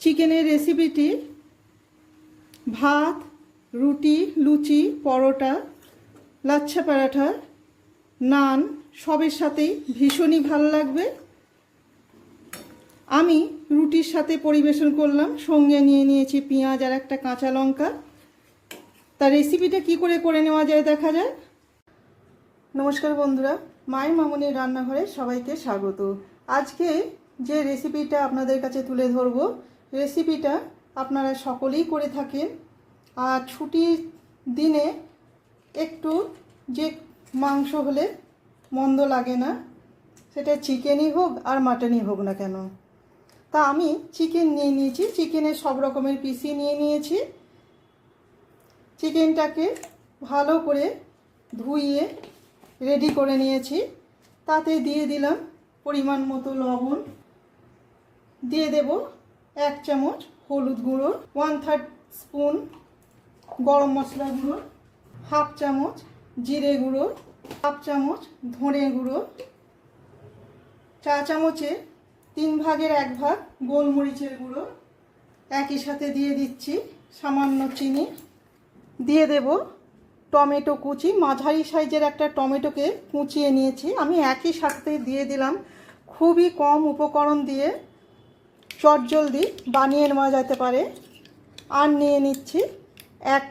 চিকেনের রেসিপিটি ভাত, রুটি, লুচি, পরোটা, লাচ্ছা পরাঠা, নান, সবের সাথেই ভীষণই ভালো লাগবে। আমি রুটির সাথে পরিবেশন করলাম, সঙ্গে নিয়ে নিয়েছি পেঁয়াজ আর একটা কাঁচা লঙ্কা। তার রেসিপিটা কি করে করে নেওয়া যায় দেখা যায় নমস্কার বন্ধুরা, মায়ের মামনির রান্নাঘরে সবাইকে স্বাগত। আজকে যে রেসিপিটা আপনাদের কাছে তুলে ধরব রেসিপিটা আপনারা সকলেই করে থাকেন। আর ছুটির দিনে একটু যে মাংস হলে মন্দ লাগে না, সেটা চিকেনই হোক আর মাটনই হোক না কেন। তা আমি চিকেন নিয়ে নিয়েছি চিকেনের সব রকমের পিসি নিয়ে নিয়েছি। চিকেনটাকে ভালো করে ধুইয়ে রেডি করে নিয়েছি। তাতে দিয়ে দিলাম পরিমাণ মতো লবণ। দিয়ে দেব এক চামচ হলুদ গুঁড়ো ওয়ান থার্ড স্পুন গরম মশলা গুঁড়ো হাফ চামচ জিরে গুঁড়ো হাফ চামচ ধনে গুঁড়ো, চা চামচে তিন ভাগের এক ভাগ গোলমরিচের গুঁড়ো। একই সাথে দিয়ে দিচ্ছি সামান্য চিনি। দিয়ে দেব টমেটো কুচি। মাঝারি সাইজের একটা টমেটোকে কুচিয়ে নিয়েছি। আমি একই সাথে দিয়ে দিলাম। খুবই কম উপকরণ দিয়ে চটজলদি বানিয়ে নেওয়া যেতে পারে। আর নিয়ে নিচ্ছি এক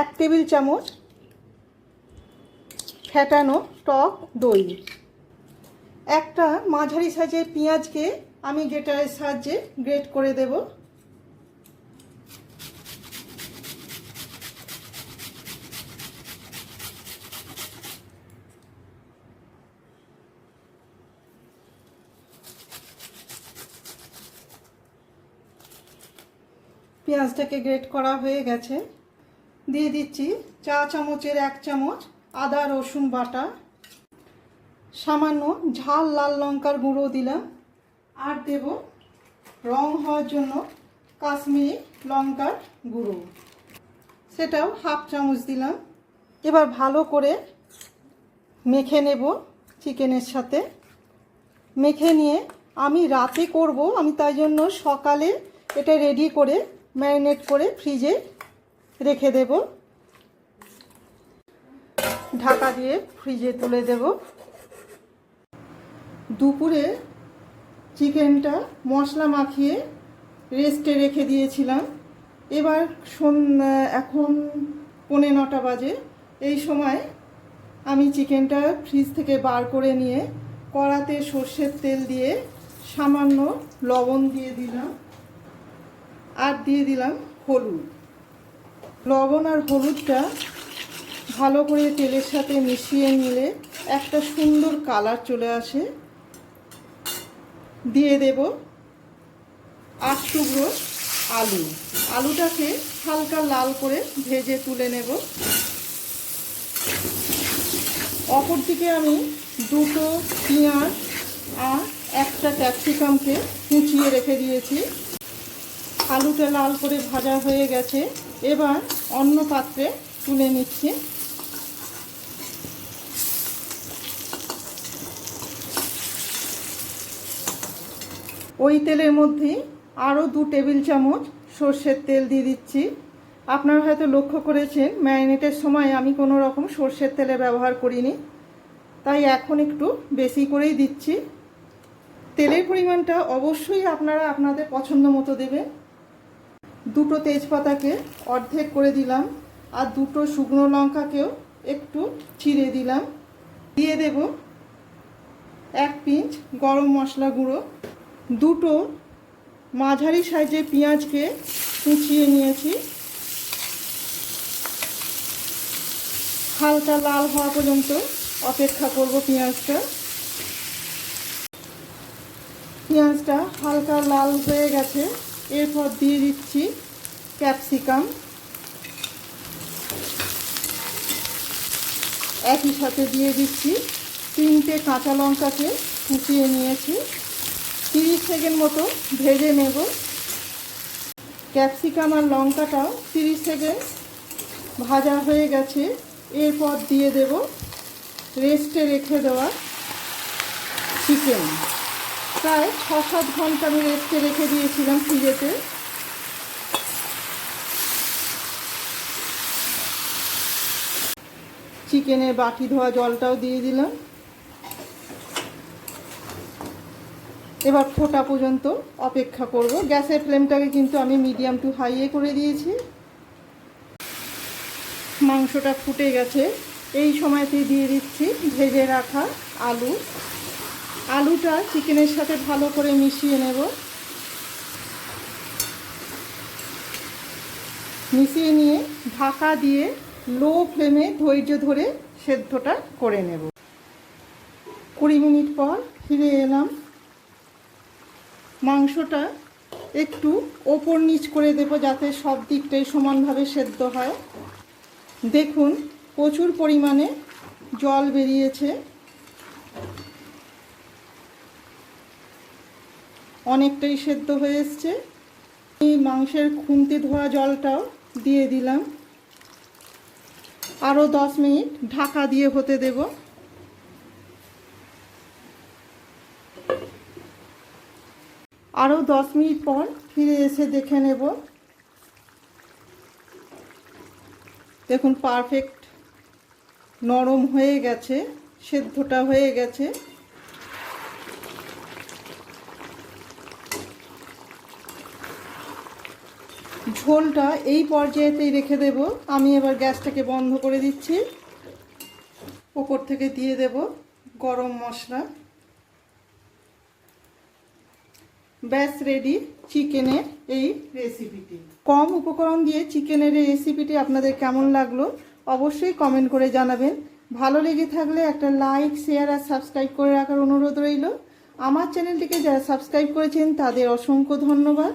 এক টেবিল চামচ ফেটানো টক দই। একটা মাঝারি সাইজের পেঁয়াজকে আমি গেটারের সাহায্যে গ্রেট করে দেব। পেঁয়াজটাকে গ্রেট করা হয়ে গেছে। দিয়ে দিচ্ছি চা চামচের এক চামচ আদা, রসুন বাটা। সামান্য ঝাল লাল লঙ্কার গুঁড়ো দিলাম। আর দেব রং হওয়ার জন্য কাশ্মীরি লঙ্কার গুঁড়ো। সেটাও হাফ চামচ দিলাম। এবার ভালো করে মেখে নেব চিকেনের সাথে। মেখে নিয়ে আমি রাতে করব, আমি তাই জন্য সকালে এটা রেডি করে ম্যারিনেট করে ফ্রিজে রেখে দেব। ঢাকা দিয়ে ফ্রিজে তুলে দেব। দুপুরে চিকেনটা মশলা মাখিয়ে রেস্টে রেখে দিয়েছিলাম। এবার এখন পৌনে নটা বাজে। এই সময় আমি চিকেনটা ফ্রিজ থেকে বার করে নিয়ে কড়াতে সর্ষের তেল দিয়ে সামান্য লবণ দিয়ে দিলাম। আর দিয়ে দিলাম হলুদ। লবণ আর হলুদটা ভালো করে তেলের সাথে মিশিয়ে নিলে একটা সুন্দর কালার চলে আসে। দিয়ে দেব আট টুকরো আলু। আলুটাকে হালকা লাল করে ভেজে তুলে নেব। অপর দিকে আমি দুটো পেঁয়াজ আর একটা ক্যাপসিকামকে কুচিয়ে রেখে দিয়েছি। আলুটা লাল করে ভাজা হয়ে গেছে। এবার অন্য পাত্রে তুলে নিচ্ছি। ওই তেলের মধ্যে আরও দু টেবিল চামচ সর্ষের তেল দিয়ে দিচ্ছি। আপনারা হয়তো লক্ষ্য করেছেন, ম্যারিনেটের সময় আমি কোনো রকম সর্ষের তেলে ব্যবহার করিনি। তাই এখন একটু বেশি করেই দিচ্ছি। তেলের পরিমাণটা অবশ্যই আপনারা আপনাদের পছন্দ মতো দেবেন। দুটো তেজপাতাকে অর্ধেক করে দিলাম আর দুটো শুকনো লঙ্কাকেও একটু ছিঁড়ে দিলাম। দিয়ে দেব এক পিঞ্চ গরম মশলা গুঁড়ো। দুটো মাঝারি সাইজে পেঁয়াজকে কুচিয়ে নিয়েছি। হালকা লাল হওয়া পর্যন্ত অপেক্ষা করব পেঁয়াজটা। পেঁয়াজটা হালকা লাল হয়ে গেছে, এরপর দিয়ে দিচ্ছি ক্যাপসিকাম। একই সাথে দিয়ে দিচ্ছি তিনটে কাঁচা লঙ্কাকে কুচিয়ে নিয়েছি। তিরিশ সেকেন্ড মতো ভেজে নেব। ক্যাপসিকাম আর লঙ্কাটাও তিরিশ সেকেন্ড ভাজা হয়ে গেছে। এরপর দিয়ে দেব রেস্টে রেখে দেওয়া চিকেন। প্রায় ছ সাত ঘণ্টা আমি রেস্টে রেখে দিয়েছিলাম ফ্রিজেতে চিকেনের বাটি ধোয়া জলটাও দিয়ে দিলাম। এবার ফোটা পর্যন্ত অপেক্ষা করব। গ্যাসের ফ্লেমটাকে কিন্তু আমি মিডিয়াম টু হাইয়ে করে দিয়েছি। মাংসটা ফুটে গেছে। এই সময়তে দিয়ে দিচ্ছি ভেজে রাখা আলু। আলুটা চিকেনের সাথে ভালো করে মিশিয়ে নেব। মিশিয়ে নিয়ে ঢাকা দিয়ে লো ফ্লেমে ধৈর্য ধরে সেদ্ধটা করে নেব। কুড়ি মিনিট পর ফিরে এলাম। মাংসটা একটু ওপর নিচ করে দেব যাতে সব দিকটাই সমানভাবে সেদ্ধ হয়। দেখুন, প্রচুর পরিমাণে জল বেরিয়েছে। অনেকটাই সেদ্ধ হয়ে এসছে। এই মাংসের খুন্তি ধোয়া জলটাও দিয়ে দিলাম। আরও দশ মিনিট ঢাকা দিয়ে হতে দেব। আরও দশ মিনিট পর ফিরে এসে দেখে নেব। দেখুন পারফেক্ট নরম হয়ে গেছে, সেদ্ধটা হয়ে গেছে। ঝোলটা এই পর্যায়েতেই রেখে দেব। আমি এবার গ্যাসটাকে বন্ধ করে দিচ্ছি। ওপর থেকে দিয়ে দেব গরম মশলা। ব্যাস রেডি চিকেনের এই রেসিপিটি কম উপকরণ দিয়ে চিকেনের এই রেসিপিটি আপনাদের কেমন লাগল অবশ্যই কমেন্ট করে জানাবেন। ভালো লেগে থাকলে একটা লাইক শেয়ার আর সাবস্ক্রাইব করে রাখার অনুরোধ রইল। আমার চ্যানেলটিকে যারা সাবস্ক্রাইব করেছেন তাদের অসংখ্য ধন্যবাদ।